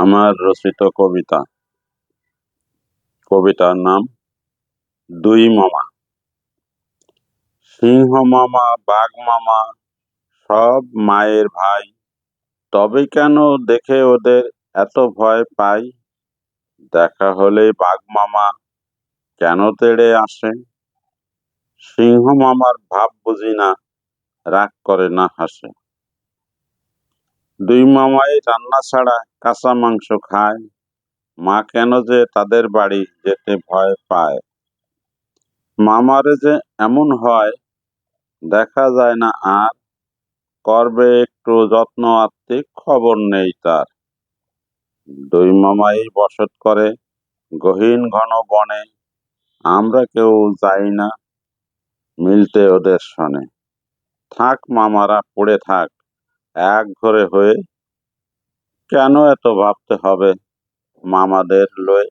আমার রচিত কবিতা। কবিতার নাম দুই মামা। সিংহ মামা, বাঘ মামা, সব মায়ের ভাই। তবে কেন দেখে ওদের এত ভয় পাই? দেখা হলে বাঘ মামা কেন তেড়ে আসে? সিংহ মামার ভাব বুঝি না, রাগ করে না হাসে। দুই মামাই রান্না ছাড়া কাঁচা মাংস খায়। মা কেন যে তাদের বাড়ি যেতে ভয় পায়? মামারে যে এমন হয়, দেখা যায় না আর। করবে একটু যত্ন আত্মিক খবর নেই তার। দুই মামাই বসত করে গহীন ঘন বনে, আমরা কেউ যাই না মিলতে ওদের সনে। থাক মামারা, পড়ে থাক। এক ঘরে হয়ে কেন এত ভাবতে হবে? মামাদের লয়ে